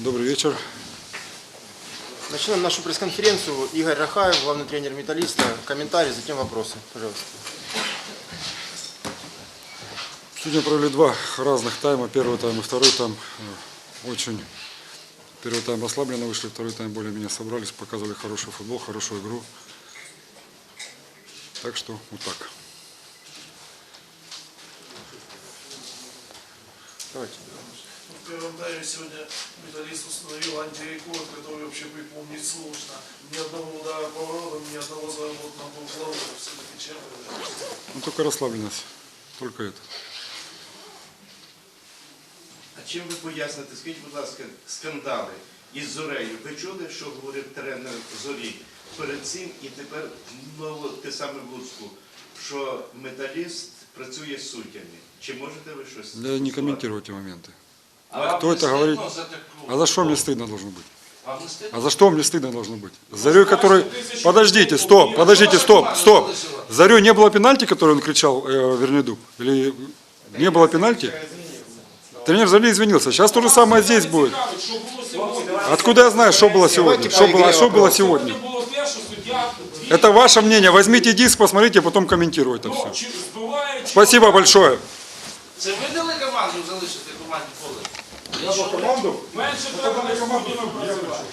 Добрый вечер. Начнем нашу пресс-конференцию. Игорь Рахаев, главный тренер «Металлиста». Комментарий, затем вопросы. Пожалуйста. Сегодня провели два разных тайма. Первый тайм и второй тайм. Э, Очень первый тайм расслабленно вышли, второй тайм более-менее собрались, показывали хороший футбол, хорошую игру. Так что вот так. Давайте. В первом тайме сегодня металлист установил антирекорд, который вообще припомнить сложно. Ни одного удара по воротам, ни одного заработанного углового. Все-таки чем это? Ну только расслабленность. Только это. А чим ви поясните, скажіть, будь ласка, скандали із Зорею? Ви чули, що говорив тренер Зорі перед цим і тепер знову те саме в Луцьку, що металіст працює з суддями. Чи можете ви щось? Я не сказати? комментирую эти моменты. А Кто это говорит? А за что мне стыдно должно быть? А за что мне стыдно должно быть? Зарю, который... Подождите, стоп, подождите, стоп, стоп. Зарю не было пенальти, который он кричал, э, Вернеду? Или не было пенальти? Тренер Зарли извинился. Сейчас то же самое здесь будет. Откуда я знаю, что было сегодня? Что было, а что было сегодня? Это ваше мнение. Возьмите диск, посмотрите, потом комментируйте все. збиває, чи Спасибо большое. Це ви дали команду залишити команді поле? команду? менше треба на суддями працювати.